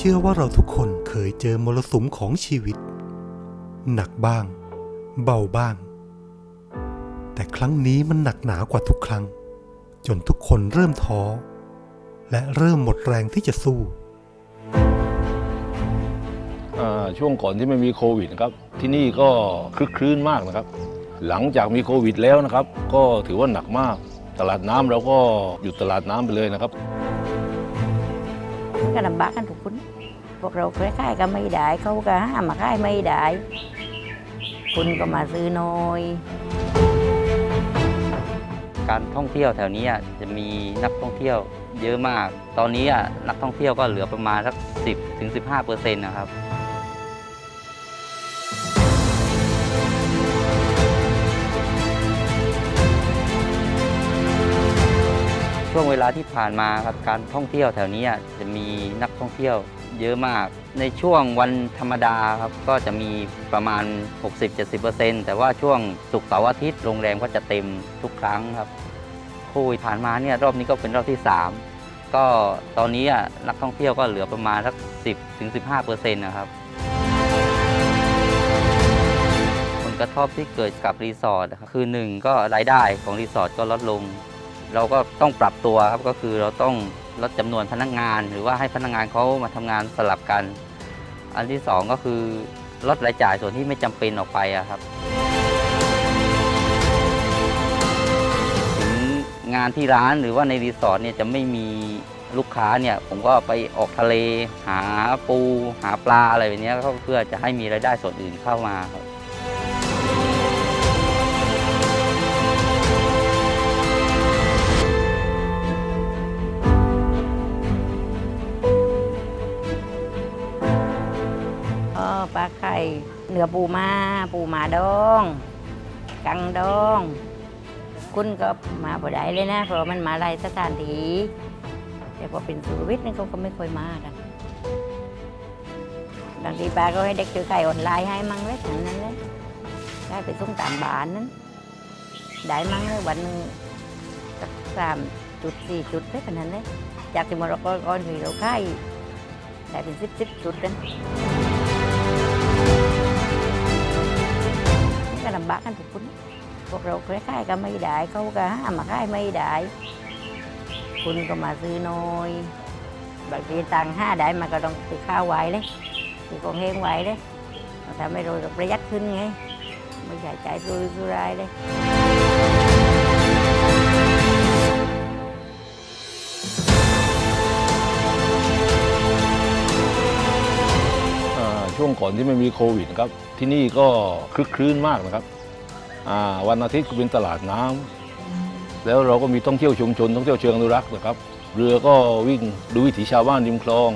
เชื่อว่าเราทุกคนเคยเจอมรสุมของชีวิต หนักบ้าง เบาบ้าง แต่ครั้งนี้มันหนักหนากว่าทุกครั้ง จนทุกคนเริ่มท้อ และเริ่มหมดแรงที่จะสู้ช่วงก่อนที่ไม่มีโควิดนะครับ ที่นี่ก็คลึกคลื้นมากนะครับ หลังจากมีโควิดแล้วนะครับ ก็ถือว่าหนักมาก ตลาดน้ำเราก็หยุดตลาดน้ำไปเลยนะครับ ก็ลำบากกันทุกคนพวกเราคล้ายก็ไม่ได้เขาก็ห้ามมาขายไม่ได้คุณก็มาซื้อน้อย การท่องเที่ยวแถวนี้อะจะมีนักท่องเที่ยว เยอะมาก ตอนนี้อะนักท่องเที่ยวก็เหลือประมาณสัก 10ถึง15เปอร์เซ็นต์นะครับ ช่วงเวลาที่ผ่านมาครับการท่องเที่ยวแถวนี้จะมีนักท่องเที่ยวเยอะมาก ในช่วงวันธรรมดาครับก็จะมีประมาณ 60-70%แต่ว่าช่วงศุกร์เสาร์อาทิตย์โรงแรมก็จะเต็มทุกครั้งครับโควิดผ่านมาเนี่ยรอบนี้ก็เป็นรอบที่ 3 ก็ตอนนี้นักท่องเที่ยวก็เหลือประมาณสัก 10ถึง15เปอร์เซ็นต์นะครับผลกระทบที่เกิดกับรีสอร์ทครับคือ 1 ก็รายได้ของรีสอร์ทก็ลดลง เราก็ต้องปรับตัวครับก็คือเราต้องลดจำนวนพนักงาน หรือว่าให้พนักงานเขามาทำงานสลับกัน อันที่ 2 ก็คือลดรายจ่ายส่วนที่ไม่จำเป็นออกไปครับถึงงานที่ร้านหรือว่าในรีสอร์ทเนี่ยจะไม่มีลูกค้าเนี่ยผมก็ไปออกทะเล หาปู หาปลาอะไรแบบนี้เพื่อจะให้มีรายได้ส่วนอื่นเข้ามาครับ ไข่เนื้อปูมาปูมาดอง กังดอง คุณก็มาบ่ได้เลยนะ เพราะมันมาหลายสถานที่แต่พอเป็นสุรวิทย์นี่เขาก็ไม่ค่อยมากันบางทีป้าก็ให้เด็กซื้อไข่ออนไลน์ให้มั่งเลยอย่างนั้นเลยได้ไปส่งตามบ้านนั้น ได้มั่งเลยวันหนึงสักสามจุดสี่จุดได้ขนาดนั้นเลยจากที่มรกตก่อนที่เราขายได้เป็นสิบสิบจุดนั้น ก็ลำบากกันทุกคนพวกเราเคล้ายก็ไม่ได้เขาก็ห้ามมาขายไม่ได้คุณก็มาซื้อน้อยบางทีตังห้าได้มาก็ต้องซื้อข้าวไว้เลยซื้อกองเฮงไว้เลยทำให้เราประหยัดขึ้นไง ไม่ใช่ใจ่ายสุรุ่ยสุร่ายเลย ช่วงก่อนที่ไม่มีโควิดนะครับที่นี่ก็คลึกคลื้นมากนะครับวันอาทิตย์ก็เป็นตลาดน้ำแล้วเราก็มีท่องเที่ยวชุมชนท่องเที่ยวเชิงอนุรักษ์นะครับ เรือก็วิ่งดูวิถีชาวบ้านริมคลอง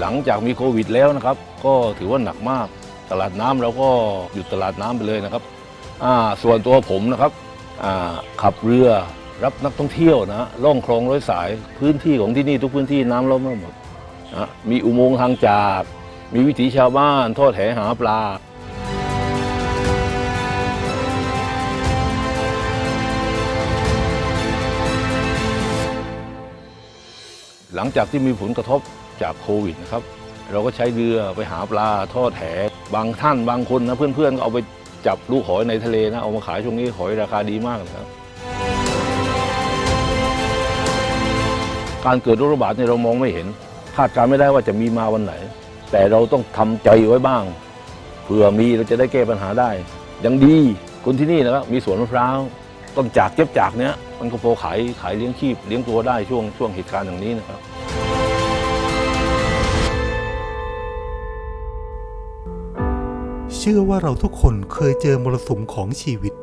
หลังจากมีโควิดแล้วนะครับ ก็ถือว่าหนักมาก ตลาดน้ำเราก็หยุดตลาดน้ำไปเลยนะครับส่วนตัวผมนะครับขับเรือ รับนักท่องเที่ยวนะล่องคลองร้อยสายพื้นที่ของที่นี่ทุกพื้นที่น้ำล้นหมดนะมีอุโมงค์ทางจาก มีวิถีชาวบ้านทอดแหหาปลาหลังจากที่มีผลกระทบจากโควิดนะครับ เราก็ใช้เรือไปหาปลาทอดแหบางท่านบางคนนะเพื่อนๆก็เอาไปจับลูกหอยในทะเลนะเอามาขายช่วงนี้หอยราคาดีมากนะครับ การเกิดโรคระบาดเนี่ยเรามองไม่เห็นคาดการไม่ได้ว่าจะมีมาวันไหน แต่เราต้องทำใจไว้บ้างเผื่อมีเราจะได้แก้ปัญหาได้ยังดีคนที่นี่นะครับมีสวนมะพร้าวต้นจากเก็บจากเนี้ยมันก็พอขายขายเลี้ยงชีพเลี้ยงตัวได้ช่วงช่วงเหตุการณ์อย่างนี้นะครับเชื่อว่าเราทุกคนเคยเจอมรสุมของชีวิต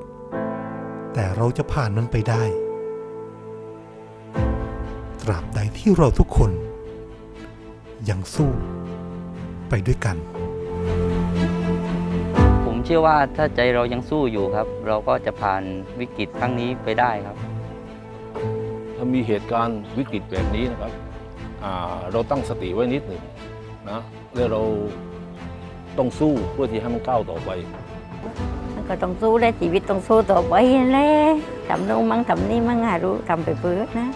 แต่เราจะผ่านมันไปได้ ราบใดที่เราทุกคน ยังสู้ไปด้วยกัน ผมเชื่อว่าถ้าใจเรายังสู้อยู่ครับ เราก็จะผ่านวิกฤตครั้งนี้ไปได้ครับ ถ้ามีเหตุการณ์วิกฤตแบบนี้นะครับอ่าเราตั้งสติไว้นิดหนึ่งนะแล้วเราต้องสู้เพื่อที่ให้มันก้าวต่อไป มันก็ต้องสู้ได้ชีวิตต้องสู้ต่อไปนั่นแหละทำโน่นมั่งทำนี่มั่งหารู้ทำไปเพื่อนะ